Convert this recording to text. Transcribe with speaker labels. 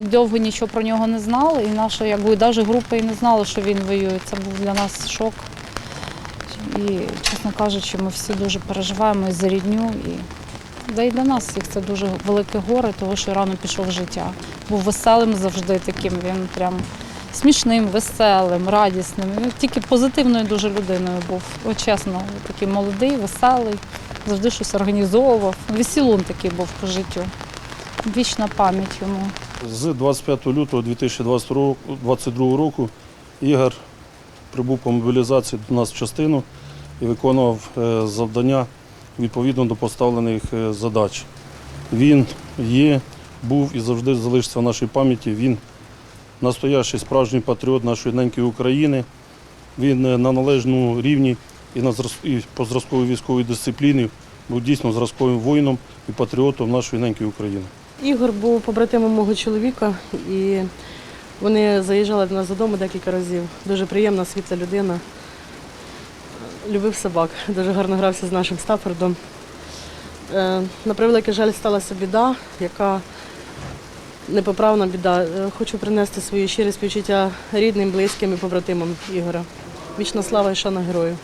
Speaker 1: Довго нічого про нього не знали, і наша якби навіть група і не знала, що він воює. Це був для нас шок. І, чесно кажучи, ми всі дуже переживаємо і за рідню. І... Да і для нас всіх це дуже велике горе, тому що рано пішов життя. Був веселим завжди таким. Він прям смішним, веселим, радісним. Він тільки позитивною дуже людиною був. От чесно, такий молодий, веселий, завжди щось організовував. Весілун такий був по життю. Вічна пам'ять йому.
Speaker 2: З 25 лютого 2022 року Ігор прибув по мобілізації до нас в частину і виконував е, завдання відповідно до поставлених е, задач. Він є, був і завжди залишиться в нашій пам'яті. Він настоящий справжній патріот нашої ненької України. Він е, на належному рівні і, на і по зразковій військовій дисципліні був дійсно зразковим воїном і патріотом нашої ненької України.
Speaker 3: Ігор був побратимом мого чоловіка, і вони заїжджали до нас додому декілька разів. Дуже приємна, світла людина. Любив собак, дуже гарно грався з нашим Стаффордом. Е, На превеликий жаль, сталася біда, яка непоправна біда. Е, Хочу принести свої щирі співчуття рідним, близьким і побратимам Ігора. Вічна слава і шана герою.